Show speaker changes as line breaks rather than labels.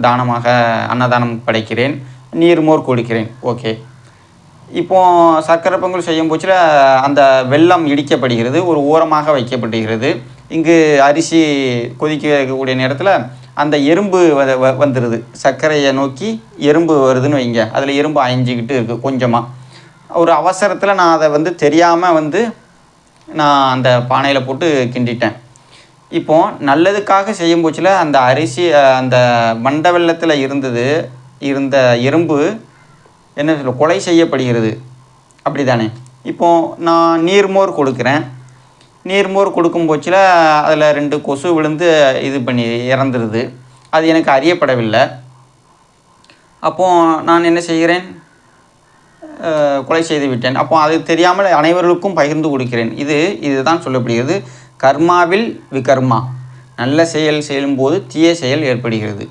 தானமாக அன்னதானம் படைக்கிறேன் நீர்மோர் கொடுக்கிறேன். ஓகே. இப்போ சர்க்கரை பொங்கல் செய்யும் போச்சில் அந்த வெள்ளம் இடிக்கப்படுகிறது ஒரு ஓரமாக வைக்கப்படுகிறது இங்கு அரிசி கொதிக்க வைக்கக்கூடிய நேரத்தில் அந்த எறும்பு வ- வ- வந்துடுது சர்க்கரையை நோக்கி எறும்பு வருதுன்னு வைங்க. அதில் எறும்பு அயஞ்சிக்கிட்டு இருக்குது கொஞ்சமாக ஒரு அவசரத்தில் நான் அதை வந்து தெரியாமல் வந்து நான் அந்த பானையில் போட்டு கிண்டிட்டேன். இப்போ நல்லதுக்காக செய்யும் போச்சில் அந்த அரிசி அந்த மண்ட வெள்ளத்தில் இருந்தது இருந்த எறும்பு என்ன சொல்ல கொலை செய்யப்படுகிறது. அப்படி தானே இப்போது நான் நீர்மோர் கொடுக்குறேன். நீர்மோர் கொடுக்கும் போச்சில் அதில் ரெண்டு கொசு விழுந்து இது பண்ணி இறந்துருது. அது எனக்கு அறியப்படவில்லை. அப்போது நான் என்ன செய்கிறேன்? கொலை செய்து விட்டேன். அப்போ அது தெரியாமல் அனைவர்களுக்கும் பகிர்ந்து கொடுக்கிறேன். இது இதுதான் சொல்லப்படுகிறது. கர்மாவில் விகர்மா. நல்ல செயல் செய்யும்போது தீய செயல் ஏற்படுகிறது.